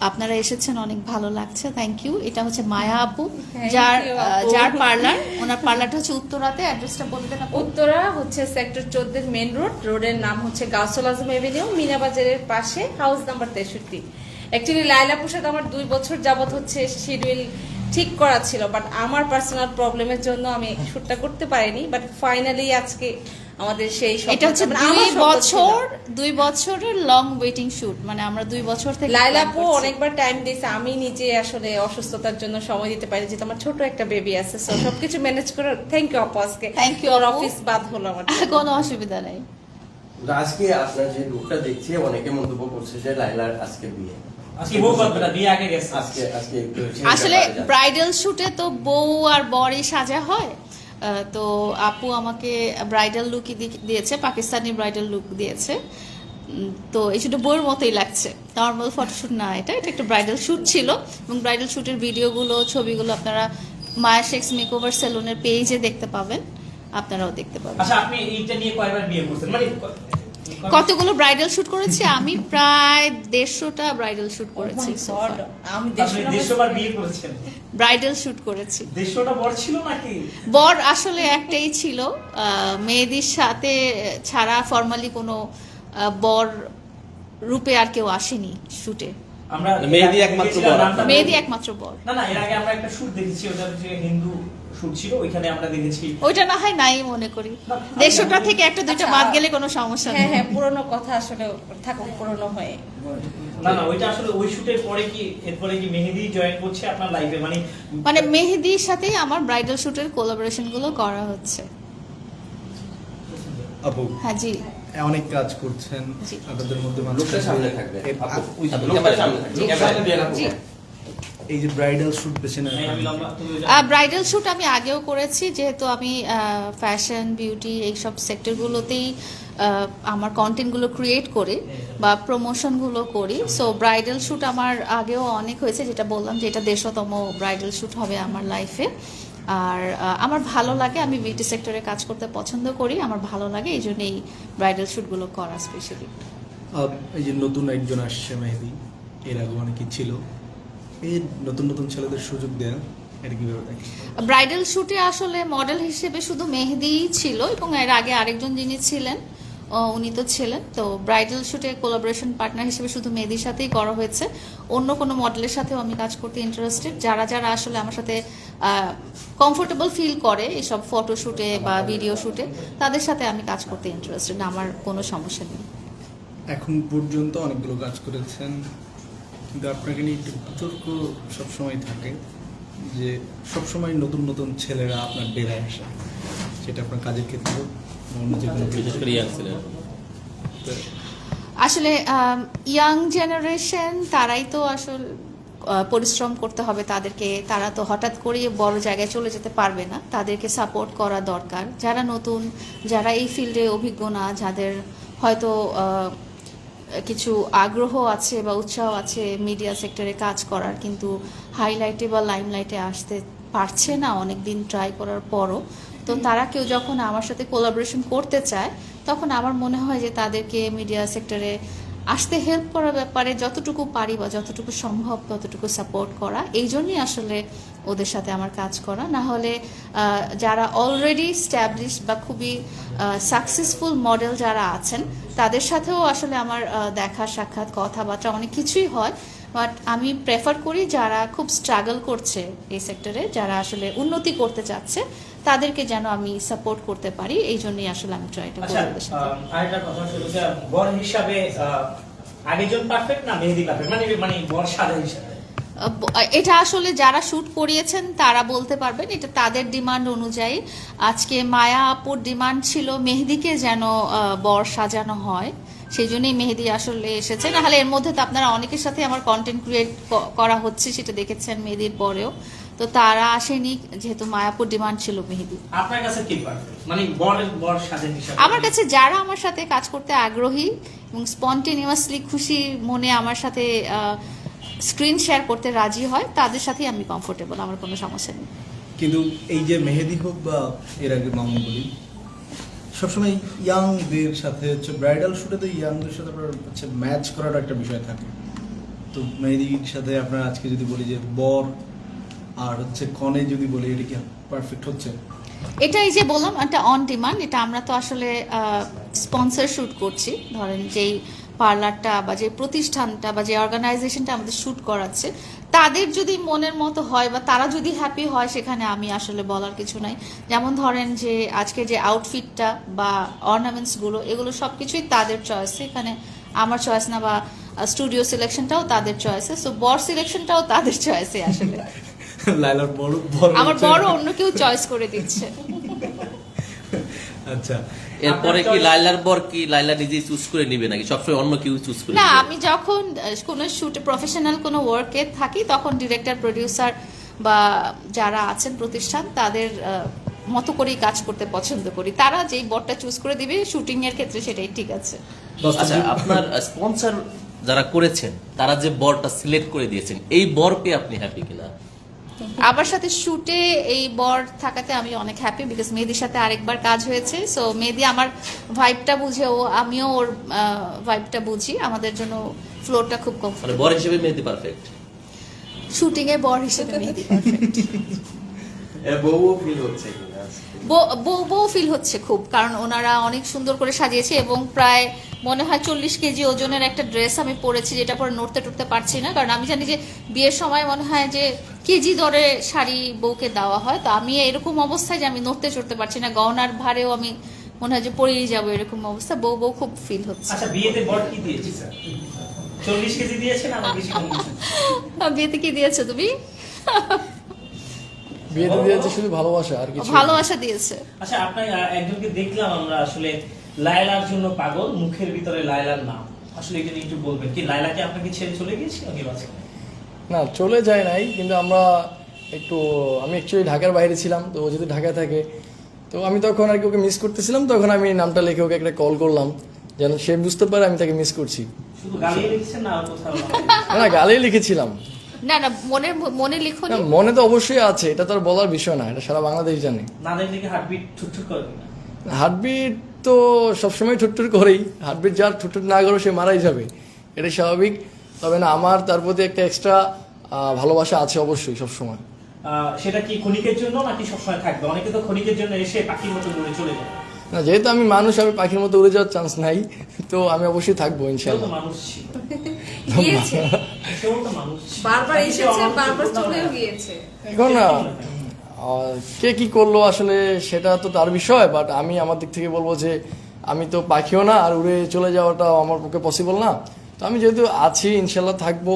আপনারা এসেছেন অনেক ভালো লাগছে থ্যাংক ইউ এটা হচ্ছে মায়া আপু যার। যার পার্লার ওনার পার্লারটা হচ্ছে উত্তরাতে অ্যাড্রেসটা বলে দেন উত্তরা হচ্ছে সেক্টর চোদ্দের মেন রোড রোডের নাম হচ্ছে গাউসুল আজম এভিনিউ মিনা বাজারের পাশে হাউস নাম্বার তেষট্টি। অ্যাকচুয়ালি লাইলাপুর সাথে আমার দুই বছর যাবত হচ্ছে শিডিউল ঠিক করা ছিল বাট আমার পার্সোনাল প্রবলেমের জন্য আমি শুটটা করতে পারিনি বাট ফাইনালি আজকে আমাদের সেই এটা হচ্ছে মানে দুই। বছর দুই বছরের লং ওয়েটিং শুট মানে আমরা দুই বছর থেকে লাইলাপু অনেকবার টাইম দিয়েছে আমি নিজে আসলে অসুস্থতার জন্য সময় দিতে পারি যেহেতু আমার ছোট একটা বেবি আছে সো সবকিছু ম্যানেজ করে থ্যাংক ইউ আপু আজকে। You, ওর অফিস বাদ হলো আমার কোনো অসুবিধা নাই। আজকে আপনার যে লুকটা দেখছি অনেকে মন্তব্য করছে যে লাইলার আজকে বিয়ে। আসলে ব্রাইডাল শুটে তো বউ আর বরই সাজা হয়। তো আপু আমাকে ব্রাইডাল লুকই দিয়েছে পাকিস্তানি ব্রাইডাল লুক দিয়েছে। তো এই শুধু বউয়ের মতোই লাগছে। নর্মাল ফটোশ্যুট না এটা এটা একটা ব্রাইডাল শ্যুট ছিল। এবং ব্রাইডাল শ্যুটের ভিডিওগুলো ছবিগুলো আপনারা মায়া শেক্স মেকওভার সেলুনের পেজে দেখতে পাবেন। আপনারাও দেখতে পাবেন। আচ্ছা আপনি এইটা নিয়ে কয়বার বিয়ে করছেন? মানে কতগুলো ব্রাইডাল শুট করেছি? আমি প্রায় দেড়শোটা ব্রাইডাল শুট করেছি Oh বিয়ে করেছেন। ব্রাইডাল শুট করেছি। বর ছিল নাকি? বর আসলে একটাই ছিল। মেয়েদের সাথে ছাড়া ফর্মালি কোনো বর রূপে আর কেউ আসেনি শুটে আমরা মেহেদি একমাত্র বর। মেয়েদি একমাত্র বর। না না এর আগে আমরা একটা শুট দেখেছি ওটা হচ্ছে হিন্দু শুট ছিল ওইখানে আমরা দেখেছি। ওইটা না হয় নাই মনে করি। দেড়শোটা থেকে একটা দুইটা আচ্ছা। বাদ গেলে কোনো সমস্যা হ্যাঁ হ্যাঁ পুরনো কথা আসলে থাকুক পুরনো হয়ে। না না ওইটা আসলে ওই শুটের পরে কি এরপরে কি মেহেদি জয়েন করছে আপনার লাইফে মানে মানে মেহেদির সাথেই আমার ব্রাইডাল শুটের কোলাবোরেশনগুলো করা হচ্ছে। আপু হ্যাঁ জি। অনেক কাজ করছেন। আপনাদের মধ্যে লোকটা সামনে থাকবে। এই যে ব্রাইডাল বেছে নেন ওইটা- ব্রাইডাল শ্যুট আমি আগেও করেছি যেহেতু আমি ফ্যাশন বিউটি এইসব সেক্টরগুলোতেই আমার কন্টেন্টগুলো ক্রিয়েট করি বা প্রমোশনগুলো করি। সো ব্রাইডাল শ্যুট আমার আগেও অনেক হয়েছে যেটা বললাম যে এটা দেড়শোতম ব্রাইডাল শ্যুট হবে আমার লাইফে আর আমার ভালো লাগে আমি বিউটি সেক্টরে কাজ করতে পছন্দ করি আমার ভালো লাগে এই জন্য এই ব্রাইডাল শ্যুটগুলো করা স্পেশালি এই যে নতুন একজন আসছে মেহেদি এর আগে অনেকেই ছিল। এই নতুন নতুন ছেলেদের সুযোগ দেয়া ব্রাইডাল শুটে আসলে মডেল হিসেবে শুধু মেহেদিই ছিল এবং এর আগে আরেকজন যিনি ছিলেন উনি তো ছিলেন তো ব্রাইডাল শুটে কোলাবোরেশন পার্টনার হিসেবে শুধু মেহেদির সাথেই করা হয়েছে। অন্য কোনো মডেলের সাথেও আমি কাজ করতে ইন্টারেস্টেড যারা যারা আসলে আমার সাথে কমফোর্টেবল ফিল করে এইসব ফটো শুটে বা ভিডিও শুটে তাদের সাথে আমি কাজ করতে ইন্টারেস্টেড আমার কোনো সমস্যা নেই। এখন পর্যন্ত অনেকগুলো কাজ করেছেন। কিন্তু আপনাকে নিয়ে একটু বিতর্ক সবসময় থাকে যে সবসময় নতুন নতুন ছেলেরা আপনার ডেরায় আসে সেটা আপনার কাজের ক্ষেত্রে অন্য যে কোনো আসলে ইয়াং জেনারেশন তারাই তো আসল পরিশ্রম করতে হবে তাদেরকে। তারা তো হঠাৎ করে বড় জায়গায় চলে যেতে পারবে না। তাদেরকে সাপোর্ট করা দরকার। যারা নতুন যারা এই ফিল্ডে অভিজ্ঞ না যাদের হয়তো আহ, কিছু আগ্রহ আছে বা উৎসাহ আছে মিডিয়া সেক্টরে কাজ করার কিন্তু হাইলাইটে বা লাইমলাইটে আসতে পারছে না অনেক দিন ট্রাই করার পরও। তো তারা কেউ যখন আমার সাথে কোলাবোরেশন করতে চায় তখন আমার মনে হয় যে তাদেরকে মিডিয়া সেক্টরে আসতে হেল্প করার ব্যাপারে যতটুকু পারি বা যতটুকু সম্ভব ততটুকু সাপোর্ট করা। এই জন্যই আসলে ওদের সাথে আমার কাজ করা। না হলে যারা অলরেডি স্ট্যাবলিশ বা খুবই সাকসেসফুল মডেল যারা আছেন, তাদের সাথেও আসলে আমার দেখা, সাক্ষাৎ, কথাবার্তা অনেক কিছুই হয়। বাট আমি প্রেফার করি যারা খুব স্ট্রাগল করছে এই সেক্টরে যারা আসলে উন্নতি করতে চাচ্ছে তাদেরকে যেন আমি সাপোর্ট করতে পারি এই জন্যই আসলে আমি ট্রাইটা আচ্ছা করি আরেকটা কথা বর হিসাবে আহ, আগেরজন পারফেক্ট না মেহেদি পারফেক্ট মানে মানে বর সাজা হিসাবে? এটা আসলে যারা শুট করিয়েছেন তারা বলতে পারবেন এটা তাদের ডিমান্ড অনুযায়ী। আজকে মায়া আপুর ডিমান্ড ছিল মেহেদিকে যেন বর সাজানো হয়। সেই জন্যই মেহেদি আসলে এসেছে। নাহলে এর মধ্যে তো আপনারা অনেকের সাথে আমার কন্টেন্ট ক্রিয়েট করা হচ্ছে সেটা দেখেছেন মেহেদির পরেও। তো তারা আসেনি যেহেতু মায়াপুর ডিমান্ড ছিল মেহেদি। আপনার কাছে কি মানে বর বর সাজা হিসাবে। আমার কাছে যারা আমার সাথে কাজ করতে আগ্রহী এবং স্পন্টেনিয়াসলি খুশি মনে আমার সাথে স্ক্রিন শেয়ার করতে রাজি হয় তাদের সাথেই আমি কমফোর্টেবল আমার কোনো সমস্যা নেই। কিন্তু এই যে মেহেদি হোক বা এর আগে মামুন বলি সবসময় ইয়াংদের সাথে হচ্ছে ব্রাইডাল শুটে তো ইয়াংদের সাথে আপনার হচ্ছে ম্যাচ করার একটা বিষয় থাকে। তো মেহেদির সাথে আপনার আজকে যদি বলি যে বর আর হচ্ছে কনে যদি বলি এটা কি পারফেক্ট হচ্ছে? এটাই যে বললাম একটা অন ডিমান্ড এটা আমরা তো আসলে স্পন্সর শুট করছি। ধরেন যেই পার্লারটা বা যে প্রতিষ্ঠানটা বা যে অর্গানাইজেশনটা আমাদের শুট করাচ্ছে তাদের যদি মনের মতো হয় বা তারা যদি হ্যাপি হয় সেখানে আমি আসলে বলার কিছু নাই। যেমন ধরেন যে আজকে যে আউটফিটটা বা অর্নামেন্টসগুলো এগুলো সব কিছুই তাদের চয়েসে এখানে আমার চয়েস না বা স্টুডিও সিলেকশনটাও তাদের চয়েসে সো বর সিলেকশনটাও তাদের চয়েসে আসলে। লাইলার বড় বড় আমার বড় অন্য কেউ চয়েস করে দিচ্ছে। আচ্ছা। এরপরে কি লাইলার বর কি লাইলা নিজেই চুজ করে নিবে নাকি? সবসময় অন্য কেউ চুজ করে না আমি যখন কোনো শুটে প্রফেশনাল কোনো ওয়ার্কে থাকি তখন ডিরেক্টর প্রডিউসার বা যারা আছেন প্রতিষ্ঠান তাদের মতো করেই কাজ করতে পছন্দ করি। তারা যেই বরটা চুজ করে দিবে শুটিং এর ক্ষেত্রে সেটাই ঠিক আছে। আচ্ছা আপনার স্পন্সর যারা করেছেন তারা যে বরটা সিলেক্ট করে দিয়েছেন এই বর পেয়ে আপনি হ্যাপি কিনা? আমার সাথে শুটে এই বর থাকাতে আমি অনেক হ্যাপি বিকজ মেহেদির সাথে আরেকবার কাজ হয়েছে। সো মেহেদি আমার ভাইবটা বুঝে ও আমিও ওর ভাইবটা বুঝি। আমাদের জন্য ফ্লোরটা খুব মানে কমফোর্টেবল বর হিসেবে মেহেদি পারফেক্ট শুটিং এ বর হিসেবে মেহেদি বউও ফিল হচ্ছে বউ বউ ফিল হচ্ছে খুব কারণ ওনারা অনেক সুন্দর করে সাজিয়েছে এবং প্রায় মনে হয় চল্লিশ কেজি ওজনের একটা ড্রেস আমি পরেছি যেটা পরে নড়তে টুটতে পারছি না। কারণ আমি জানি যে বিয়ের সময় মনে হয় যে কেজি দরে শাড়ি বউকে দেওয়া হয়। তো আমি এরকম অবস্থায় যে আমি নড়তে চড়তে পারছি না গহনার ভারেও আমি মনে হয় যে পরেই যাব এরকম অবস্থা। বউ বউ খুব ফিল হচ্ছে। আচ্ছা বিয়েতে বর কি দিয়েছে স্যার? চল্লিশ কেজি দিয়েছেন আমার বেশি কম বিয়েতে কি দিয়েছ তুমি? বিয়েতে দিয়েছে শুধু ভালোবাসা আর কিছু ভালোবাসা দিয়েছে। আচ্ছা আপনার একজনকে দেখলাম আমরা আসলে। লায়লার জন্য পাগল মুখের ভিতরে লায়লার নাম। আসলে এটা একটু বলবেন কি লায়লা কি আপনাকে ছেড়ে চলে গিয়েছিল নাকি বাচ্চা না চলে যায় নাই কিন্তু আমরা একটু আমি অ্যাকচুয়ালি ঢাকার বাইরে ছিলাম তো ও যদি ঢাকায় থাকে তো আমি তখন আর কি ওকে মিস করতেছিলাম তখন আমি নামটা লিখে ওকে একটা কল করলাম যেন সে বুঝতে পারে আমি তাকে মিস করছি। শুধু গালিয়ে লিখছেন না গালেই লিখেছিলাম। না না মনে মনে লিখো না, মনে তো অবশ্যই আছে এটা তো আর বলার বিষয় না এটা সারা বাংলাদেশ জানে। না দেখলে কি হার্টবিট ঠুকঠুক করে না? হার্টবিট তো সবসময় ঠুটঠুট করেই। হার্টবিট যার ঠুটঠুট না করে সে মারাই যাবে। এটা স্বাভাবিক। তবে না আমার তার প্রতি একটা এক্সট্রা ভালোবাসা আছে অবশ্যই সবসময়। সেটা কি ক্ষণিকের জন্য নাকি সবসময় থাকবে? অনেকে তো ক্ষণিকের জন্য এসে পাখির মতো উড়ে চলে যায়। না যেহেতু আমি মানুষ আমি পাখির মতো উড়ে যাওয়ার চান্স নাই তো আমি অবশ্যই থাকব ইনশাল্লাহ। বারবার এসেছে বারবার চলেও গিয়েছে। এখন কে কি করল আসলে সেটা তো তার বিষয় বাট আমি আমার দিক থেকে বলব যে আমি তো পাখিও না, আর উড়ে চলে যাওয়াটা আমার পক্ষে পসিবল না। তো আমি যেহেতু আছি, ইনশাল্লাহ থাকব,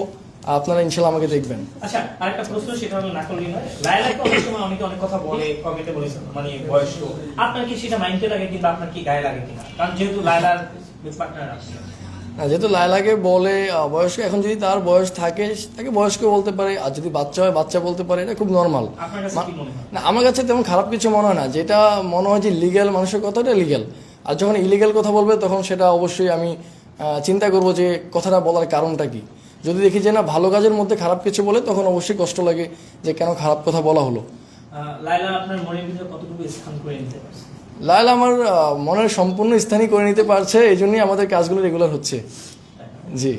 আপনারা ইনশাল্লাহ আমাকে দেখবেন। আচ্ছা আরেকটা প্রশ্ন, সেটা হলো না করলেই নয় লাইলাকে অনেক সময় অনেকে অনেক কথা বলে, কমেন্টে বলেছেন মানে বয়স্ক। আপনার কি সেটা মাইন্ডে লাগে কিংবা আপনার কি গায়ে লাগে কিনা? কারণ যেহেতু লাইলার পার্টনার আছে যেহেতু লায়লাকে বলে বয়স্ক এখন যদি তার বয়স থাকে তাকে বয়স্ক বলতে পারে আর যদি বাচ্চা হয় বাচ্চা বলতে পারে এটা খুব নর্মাল হয়? না আমার কাছে তেমন খারাপ কিছু মনে হয় না। যেটা মনে হয় যে লিগ্যাল মানুষের কথাটা লিগ্যাল আর যখন ইলিগ্যাল কথা বলবে তখন সেটা অবশ্যই আমি চিন্তা করব যে কথাটা বলার কারণটা কি। যদি দেখি যে না ভালো কাজের মধ্যে খারাপ কিছু বলে তখন অবশ্যই কষ্ট লাগে যে কেন খারাপ কথা বলা হলো। লাইলা আপনার মনের ভিতরে কতটুকু স্থান করে নিতে পারছে? লায়লা আমার মনের সম্পূর্ণ স্থানই করে নিতে পারছে এই জন্যই আমাদের কাজগুলো রেগুলার হচ্ছে। জি।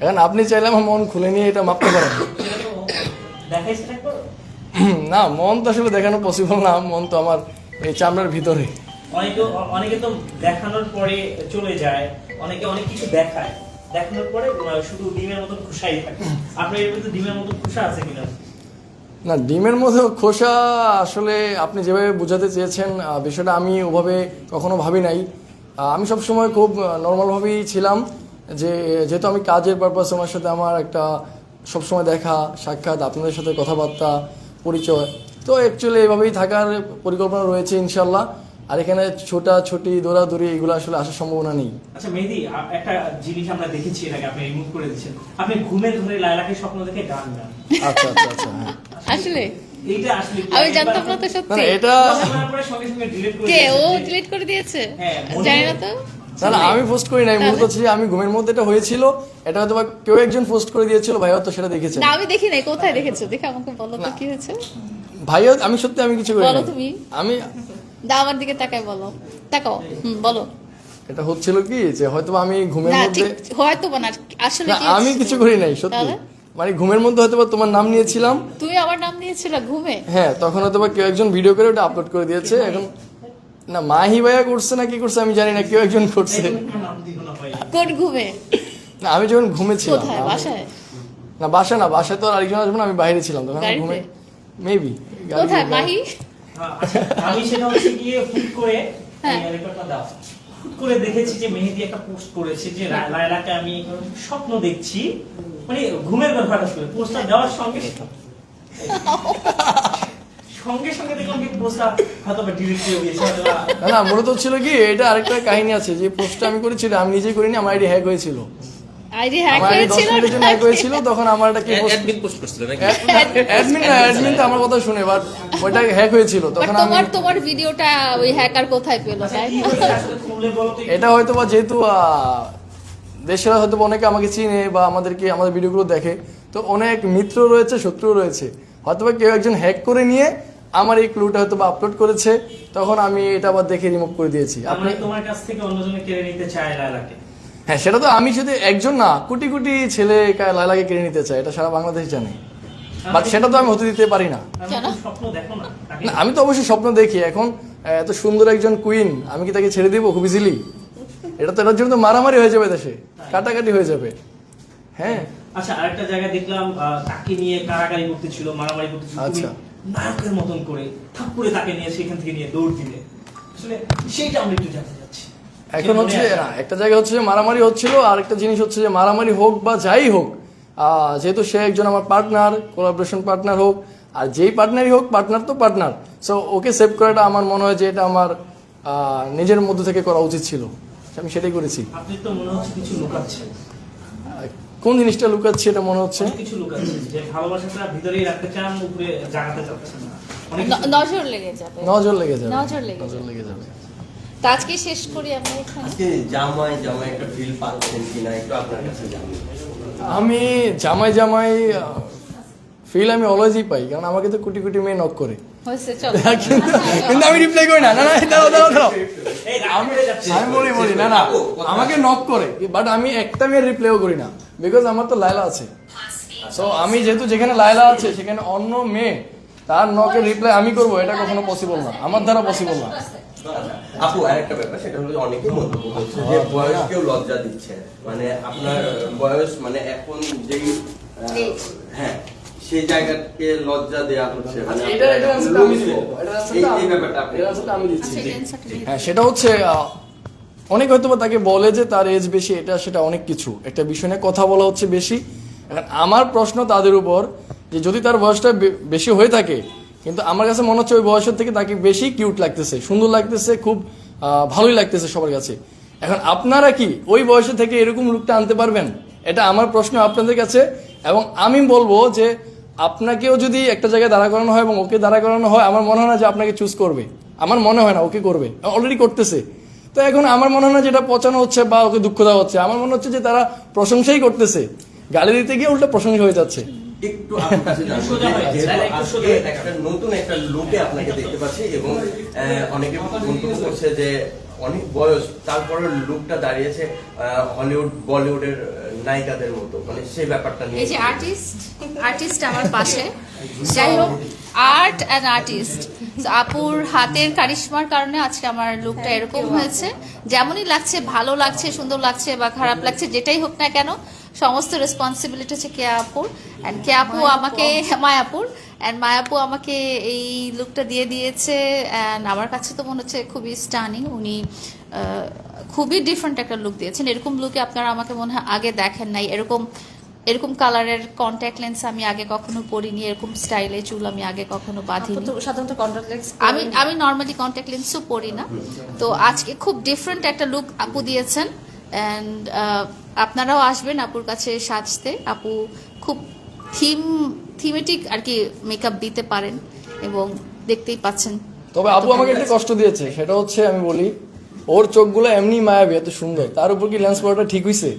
এখন আপনি চাইলে আমার মন খুলে নিয়ে এটা মাপতে পারেন। না মন তো আসলে দেখানো পসিবল না মন তো আমার এই চামড়ার ভিতরে। অনেকে অনেকে তো দেখানোর পরে চলে যায় অনেকে অনেক কিছু দেখায়। দেখানোর পরে শুধু ডিমের মতন খুশাই থাকে। আপনার এর মধ্যে ডিমের মতন খুশা আছে কিনা? না, ডিমের মধ্যে খোসা আসলে আপনি যেভাবে বোঝাতে চেয়েছেন বিষয়টা আমি ওভাবে কখনো ভাবি নাই। আমি আমি সবসময় খুব নর্মালভাবেই ছিলাম যে, যেহেতু আমি কাজের পারপাস আমার সাথে আমার একটা সবসময় দেখা, সাক্ষাৎ, আপনাদের সাথে কথাবার্তা, পরিচয়, তো অ্যাকচুয়ালি এভাবেই থাকার পরিকল্পনা রয়েছে ইনশাল্লাহ আর এখানে ছোটা ছুটি দৌড়াদৌড়ি এগুলো আসলে আসার সম্ভাবনা নেই। আচ্ছা মেহেদি একটা জিনিস আমরা দেখেছি এর আগে আপনি রিমুভ করে দিচ্ছেন আপনি ঘুমের ঘরে লাইলাকে স্বপ্ন দেখে গান গান। আচ্ছা আচ্ছা আচ্ছা হ্যাঁ। আসলে? এইটা আসলে আমি জানতাম না তো সত্যি। না, এটা সঙ্গে সঙ্গে delete করে কে ও ডিলিট করে দিয়েছে? হ্যাঁ, জানি না তো। না আমি পোস্ট করি নাই মূলত হচ্ছে যে আমি ঘুমের মধ্যে এটা হয়েছিল। এটা হয়তো বা কেউ একজন পোস্ট করে দিয়েছিল ভাই হয়তো সেটা দেখেছে। না আমি দেখি নাই কোথায় দেখেছ? দেখে আমাকে বলো তো কি হয়েছে। ভাইও আমি সত্যি আমি কিছু করি বলো তুমি। আমি দা আমার দিকে তাকায় বলো। তাকাও হুম বলো। এটা হচ্ছিল কি যে হয়তো আমি ঘুমের না মধ্যে ঠিক হয়তো না আসলে আমি কিছু করি নাই সত্যি। মানে ঘুমের মধ্যে হয়তো তোমার নাম নিয়েছিলাম। তুমি আমার নাম দিয়েছিল ঘুমে? হ্যাঁ তখন হয়তো কেউ একজন ভিডিও করে ওটা আপলোড করে দিয়েছে। এখন না মাহি ভাইয়া করছে না কি করছে আমি জানি না কেউ একজন করছে। কোনো ঘুমে? না আমি যখন ঘুমেছিলাম কোথায় বাসায়? না বাসা না বাসায় তো আর আরেকজন আসবে না আমি বাইরে ছিলাম তখন? ঘুমে মেবি কোথায় মাহি? আমি সেটা হচ্ছে গিয়ে হুট করে হ্যাঁ। রেকর্ডটা দাও। হুট করে দেখেছি যে মেহেদি একটা পোস্ট করেছে যে লায়লাকে আমি স্বপ্ন দেখছি। মানে ঘুমের ব্যাপারটা শুনে পোস্টটা দেওয়ার সঙ্গে সঙ্গে সঙ্গে দেখলাম যে পোস্টটা হয়তো ডিলিট করে দিয়েছে না মূলত ছিল কি এটা আরেকটা কাহিনী আছে যে পোস্টটা আমি করেছি এটা আমি নিজেই করিনি আমার আইডি হ্যাক হয়েছিল। আইডি হ্যাক হয়েছিল হ্যাক হয়েছিল তখন আমার একটা কি অ্যাডমিন পোস্ট করছিল নাকি? অ্যাডমিন না অ্যাডমিন তো আমার কথা শুনে বাট ওইটা হ্যাক হয়েছিল তখন আমি তোমার তোমার ভিডিওটা ওই হ্যাকার কোথায় পেল তাই। এটা হয়তো বা যেহেতু আহ, দেশের হয়তো অনেকে আমাকে চিনে বা আমাদেরকে আমাদের ভিডিওগুলো দেখে তো অনেক মিত্র রয়েছে শত্রু রয়েছে। হয়তো বা কেউ একজন হ্যাক করে নিয়ে আমার এই ক্লুটা হয়তো বা আপলোড করেছে তখন আমি এটা আবার দেখে রিমুভ করে দিয়েছি। আপনি মানে তোমার কাছ থেকে অন্যজনে কেড়ে নিতে চায় লায়লাকে হ্যাঁ সেটা তো আমি শুধু একজন না কোটি কোটি ছেলে কা- লায়লাকে কিনে নিতে চায় এটা সারা বাংলাদেশ জানে। বাট সেটা তো আমি হতে দিতে পারি না। আমি তো স্বপ্ন দেখো না তাকে না, আমি তো অবশ্যই স্বপ্ন দেখি। এখন এত সুন্দর একজন কুইন আমি কি তাকে ছেড়ে দিব? খুব ইজিলি এটা তো এটার জন্য তো মারামারি হয়ে যাবে দেশে। কাটাকাটি হয়ে যাবে। হ্যাঁ। আচ্ছা আরেকটা জায়গায় দেখলাম তাকে নিয়ে কারাগারি করতেছিল মারামারি করতেছিল তুমি আচ্ছা। নায়কের মতন করে থাপ্পড়ে তাকে নিয়ে সেখান থেকে নিয়ে দৌড় দিলে। আসলে সেইটা আমরা একটু জানতে এখন হচ্ছে? না একটা জায়গায় হচ্ছে যে মারামারি হচ্ছিল আর একটা জিনিস হচ্ছে যে মারামারি হোক বা যাই হোক যেহেতু সে একজন আমার পার্টনার কোলাবোরেশন পার্টনার হোক আর যেই পার্টনারই হোক পার্টনার তো পার্টনার সো ওকে সেভ করাটা আমার মনে হয় যে এটা আমার নিজের মধ্যে থেকে করা উচিত ছিল। আমি সেটাই করেছি। আপনি তো মনে হচ্ছে কিছু লুকাচ্ছেন। কোন জিনিসটা লুকাচ্ছি এটা মনে হচ্ছে? কিছু যে ভালোবাসাটা ভিতরেই রাখতে চান উপরে জাগাতে চাচ্ছেন না। নজর লেগে যাবে। নজর লেগে যাবে। নজর লেগে যাবে। তো আজকে শেষ করি আমরা এখানে। আজকে জামাই জামাই একটা ফিল পাচ্ছেন কিনা একটু আপনার কাছে জানি আমি জামাই জামাই ফিল আমি অলওয়েজই পাই কারণ আমাকে তো কোটি কোটি মেয়ে নক করে। কিন্তু কিন্তু আমি রিপ্লাই করি না। না না দাঁড়াও দাঁড়াও দাঁড়াও। এই রাগ করে যাচ্ছে। আমি বলি বলি না না। আমাকে নক করে বাট আমি একটা মেয়ের রিপ্লাইও করি না বিকজ আমার তো লাইলা আছে। সো আমি যেহেতু যেখানে লাইলা আছে সেখানে অন্য মেয়ে তার নকের রিপ্লাই আমি করব এটা কখনো পসিবল না। আমার দ্বারা পসিবল না। আপু আরেকটা ব্যাপার সেটা হলো অনেকেই মন্তব্য করছে যে বয়সকেও লজ্জা দিচ্ছে। মানে আপনার বয়স মানে এখন যেই হ্যাঁ সেই জায়গাকে লজ্জা দেয়া হচ্ছে। মানে। এই- ব্যাপারটা আমি দিচ্ছি। হ্যাঁ সেটা হচ্ছে অনেক হয়তো বা তাকে বলে যে তার এজ বেশি এটা সেটা অনেক কিছু। একটা বিষয় নিয়ে কথা বলা হচ্ছে বেশি। এখন আমার প্রশ্ন তাদের উপর যে যদি তার বয়সটা বে- বেশি হয়ে থাকে কিন্তু আমার কাছে মনে হচ্ছে ওই বয়সের থেকে তাকে বেশি কিউট লাগতেছে, সুন্দর লাগতেছে, খুব ভালোই লাগতেছে সবার কাছে। এখন আপনারা কি ওই বয়সে থেকে এরকম লুকটা আনতে পারবেন? এটা আমার প্রশ্ন আপনাদের কাছে। এবং আমি বলব যে আপনাকেও যদি একটা জায়গায় দাঁড়া করানো হয় এবং ওকে দাঁড়া করানো হয়, আমার মনে হয় না যে আপনাকে চুজ করবে। আমার মনে হয় না, ওকে করবে। অলরেডি করতেছে। তো এখন আমার মনে হয় না যেটা পচানো হচ্ছে বা ওকে দুঃখ দেওয়া হচ্ছে। আমার মনে হচ্ছে যে তারা প্রশংসাই করতেছে। গালি দিতে গিয়ে উল্টা প্রশংসা হয়ে যাচ্ছে। একটু একটু নতুন একটা লুকে আপনাকে দেখতে পাচ্ছি এবং অনেকে মন্তব্য করছে যে অনেক বয়স তারপরে লুকটা দাঁড়িয়েছে হলিউড বলিউডের নায়িকাদের মতো। মানে সেই ব্যাপারটা নিয়ে এই যে আর্টিস্ট আর্টিস্ট আমার পাশে। যাই হোক আর্ট অ্যান্ড আর্টিস্ট আপুর হাতের কারিশমার কারণে আজকে আমার লুকটা এরকম হয়েছে। যেমনই লাগছে ভালো লাগছে সুন্দর লাগছে বা খারাপ লাগছে যেটাই হোক না কেন সমস্ত রেসপন্সিবিলিটি হচ্ছে কেয়া আপুর অ্যান্ড কে আপু আমাকে মায়াপুর। অ্যান্ড মায়াপু আমাকে এই লুকটা দিয়ে দিয়েছে। অ্যান্ড আমার কাছে তো মনে হচ্ছে খুবই স্টানিং উনি খুবই ডিফারেন্ট একটা লুক দিয়েছেন। এরকম লুকে আপনারা আমাকে মনে হয় আগে দেখেন নাই। এরকম এরকম কালারের কন্ট্যাক্ট লেন্স আমি আগে কখনো পরিনি। এরকম স্টাইলে চুল আমি আগে কখনো বাঁধিনি। সাধারণত লেন্স আমি আমি নর্মালি কন্ট্যাক্ট লেন্সও পরি না। তো আজকে খুব ডিফারেন্ট একটা লুক আপু দিয়েছেন। অ্যান্ড আপনারাও আসবেন আপুর কাছে সাজতে। আপু খুব থিম, থিমেটিক আর কি মেকআপ দিতে পারেন এবং দেখতেই পাচ্ছেন। তবে আপু আমাকে একটু কষ্ট দিয়েছে, সেটা হচ্ছে আমি বলি, ওর চোখগুলো এমনি মায়াবী, এত সুন্দর। তার উপর কি লেন্স পড়াটা ঠিক হইছে?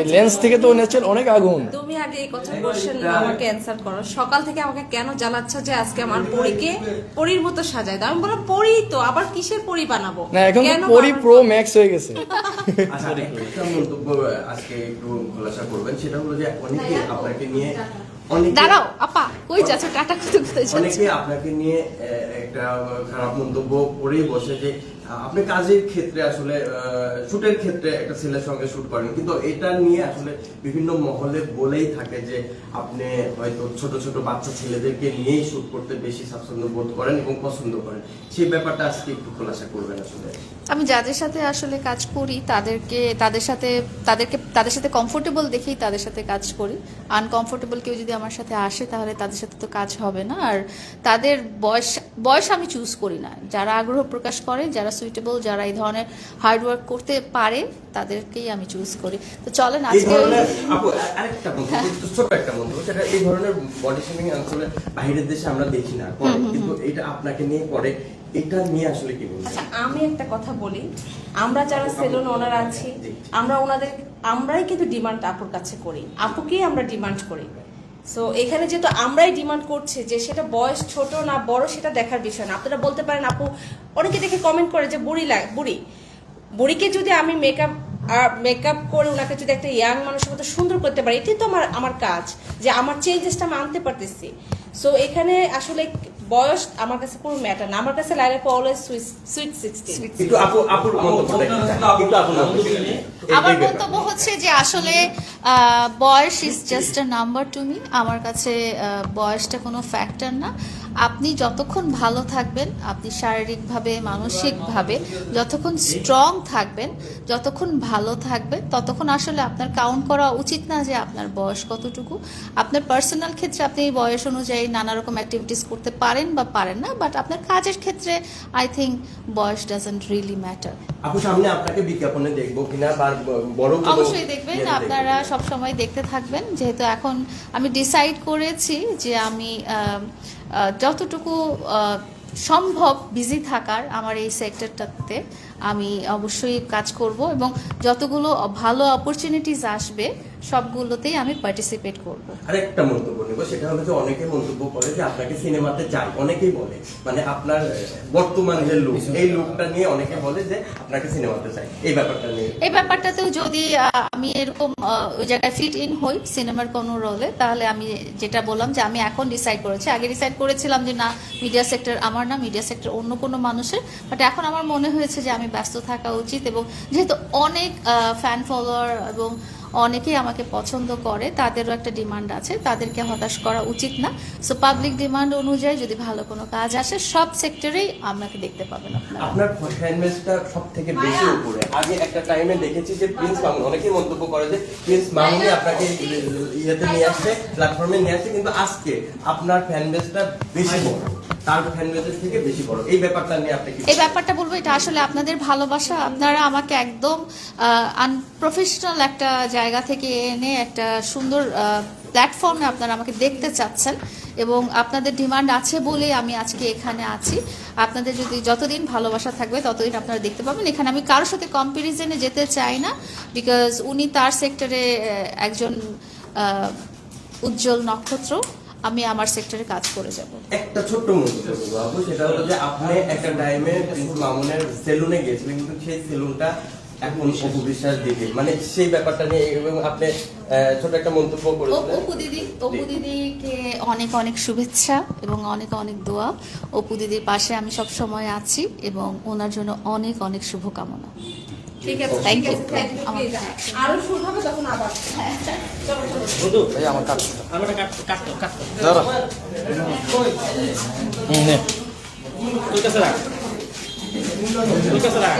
এই লেন্স থেকে তো ন্যাচারাল অনেক আগুন। তুমি আগে এই কথা কোশ্চেন আমাকে অ্যান্সার করো। সকাল থেকে আমাকে কেন জ্বালাচ্ছ যে আজকে আমার পরীকে পরীর মতো সাজায়? দাও আমি বললাম পরী তো আবার কিসের পরী বানাবো? না এখন তো পরি প্রো ম্যাক্স হয়ে গেছে। আচ্ছা একটা মন্তব্য আজকে একটু খোলাসা করবেন। সেটা হলো যে অনেকে আপনাকে নিয়ে দাঁড়াও আপা কই যাচ্ছ? টাটা করতে করতে যাচ্ছ। অনেকে আপনাকে নিয়ে একটা খারাপ মন্তব্য করেই বসে যে আপনি কাজের ক্ষেত্রে আসলে শুটের ক্ষেত্রে একটা ছেলের সঙ্গে শুট করেন, কিন্তু এটা নিয়ে আসলে বিভিন্ন মহলে বলেই থাকে যে আপনি হয়তো ছোট ছোট বাচ্চা ছেলেদেরকে নিয়েই শুট করতে বেশি স্বাচ্ছন্দ্য বোধ করেন এবং পছন্দ করেন। সেই ব্যাপারটা আজকে একটু খোলাসা করবেন আসলে। আমি যাদের সাথে আসলে কাজ করি, তাদেরকে, তাদের সাথে, তাদেরকে, তাদের সাথে কমফোর্টেবল দেখেই তাদের সাথে কাজ করি। আনকমফোর্টেবল কেউ যদি আমার সাথে আসে, তাহলে তাদের সাথে তো কাজ হবে না। আর তাদের বয়স বয়স আমি চুজ করি না। যারা আগ্রহ প্রকাশ করে, যারা সুইটেবল যারা এই ধরনের হার্ড ওয়ার্ক করতে পারে তাদেরকেই আমি চুজ করি। তো চলেন আজকে আরেকটা ছোট একটা সেটা এই ধরনের বডি শেমিং আসলে বাইরের দেশে আমরা দেখি না কিন্তু এটা আপনাকে নিয়ে করে এটা নিয়ে আসলে কি বলবেন আচ্ছা আমি একটা কথা বলি। আমরা যারা সেলুন ওনার আছি আমরা ওনাদের আমরাই কিন্তু ডিমান্ড আপুর কাছে করি। আপুকেই আমরা ডিমান্ড করি। সো এখানে যেহেতু আমরাই ডিমান্ড করছি যে সেটা বয়স ছোট না বড়, সেটা দেখার বিষয় না। আপনারা বলতে পারেন, আপু, অনেকে দেখে কমেন্ট করে যে বুড়ি লাগে বুড়ি। বুড়িকে যদি আমি মেকআপ আর মেকআপ করে ওনাকে যদি একটা ইয়াং মানুষের মতো সুন্দর করতে পারি, এটাই তো আমার আমার কাজ, যে আমার চেঞ্জেসটা আমি আনতে পারতেছি। সো এখানে আসলে বয়স আমার কাছে কোনো ম্যাটার না। আমার কাছে লাইলা অলওয়েজ সুইট সিক্সটিন একটু আপু আপুর আমার বক্তব্য হচ্ছে যে আসলে আহ, বয়স is just a number to me আমার কাছে আহ, বয়সটা কোনো ফ্যাক্টর না। আপনি যতক্ষণ ভালো থাকবেন আপনি শারীরিকভাবে মানসিকভাবে যতক্ষণ স্ট্রং থাকবেন যতক্ষণ ভালো থাকবেন ততক্ষণ আসলে আপনার কাউন্ট করা উচিত না যে আপনার বয়স কতটুকু। আপনার পার্সোনাল ক্ষেত্রে আপনি এই বয়স অনুযায়ী নানা রকম অ্যাক্টিভিটিস করতে পারেন বা পারেন না বাট আপনার কাজের ক্ষেত্রে আই থিঙ্ক বয়স ডাজেন্ট রিয়েলি ম্যাটার আপু সামনে আপনাকে বিজ্ঞাপনে দেখব কিনা বড় অবশ্যই দেখবেন আপনারা সব সময় দেখতে থাকবেন যেহেতু এখন আমি ডিসাইড করেছি যে আমি যতটুকু সম্ভব বিজি থাকার আমার এই সেক্টরটাতে আমি অবশ্যই কাজ করব এবং যতগুলো ভালো অপরচুনিটিস আসবে সবগুলোতেই আমি পার্টিসিপেট করব। আরেকটা মন্তব্য নেব সেটা হলো যে অনেকে মন্তব্য করে যে আপনাকে সিনেমাতে চাই অনেকেই বলে মানে আপনার বর্তমান যে লুক এই লুকটা নিয়ে অনেকে বলে যে আপনাকে সিনেমাতে চাই এই ব্যাপারটা নিয়ে। এই ব্যাপারটাতেও যদি আমি এরকম ওই জায়গায় ফিট ইন হই সিনেমার কোনো রোলে তাহলে আমি যেটা বললাম যে আমি এখন ডিসাইড করেছি। আগে ডিসাইড করেছিলাম যে না মিডিয়া সেক্টর আমার না মিডিয়া সেক্টর অন্য কোনো মানুষের। বাট এখন আমার মনে হয়েছে যে আমি ব্যস্ত থাকা উচিত এবং যেহেতু অনেক ফ্যান ফলোয়ার এবং অনেকেই আমাকে পছন্দ করে, তাদেরও একটা ডিমান্ড আছে, তাদেরকে হতাশ করা উচিত না। সো পাবলিক ডিমান্ড অনুযায়ী যদি ভালো কোনো কাজ আসে, সব সেক্টরেই আমাকে দেখতে পাবেন আপনারা। আপনার ফ্যান বেসটা সব থেকে বেশি উপরে। আগে একটা টাইমে দেখেছি যে প্রিন্স মামুন অনেকেই মন্তব্য করে যে প্রিন্স মামুনই আপনাকে ইয়েতে নিয়ে আসছে প্ল্যাটফর্মে নিয়ে আসছে, কিন্তু আজকে আপনার ফ্যান বেসটা বেশি বড়। ব্যাপারটা বলব, এটা আসলে আপনাদের ভালোবাসা। আপনারা আমাকে একদম আনপ্রফেশনাল একটা জায়গা থেকে এনে একটা সুন্দর প্ল্যাটফর্মে আপনারা আমাকে দেখতে চাচ্ছেন এবং আপনাদের ডিমান্ড আছে বলেই আমি আজকে এখানে আছি। আপনাদের যদি যতদিন ভালোবাসা থাকবে, ততদিন আপনারা দেখতে পাবেন। এখানে আমি কারোর সাথে কম্পারিজনে যেতে চাই না বিকজ উনি তার সেক্টরে একজন উজ্জ্বল নক্ষত্র। আমি আমার সেক্টরে কাজ করে যাব। একটা ছোট্ট মন্তব্য করব আপু সেটা হলো যে আপনি একটা টাইমে প্রিন্স মামুনের সেলুনে গিয়েছিলেন কিন্তু সেই সেলুনটা এখন অপু বিশ্বাস দিকে। মানে সেই ব্যাপারটা নিয়ে এবং আপনি ছোট একটা মন্তব্য করেছিলেন। অপু দিদি অপু দিদিকে অনেক অনেক শুভেচ্ছা এবং অনেক অনেক দোয়া। অপু দিদির পাশে আমি সব সময় আছি এবং ওনার জন্য অনেক অনেক শুভকামনা। ঠিক আছে থ্যাংক ইউ আরও শুরু হবে তখন আবার। চলো চলো বন্ধু এই আমার কাজ আমরা কাট কাট কাট দাঁড়া নে। তোর কাছে রাখ। তোর কাছে রাখ।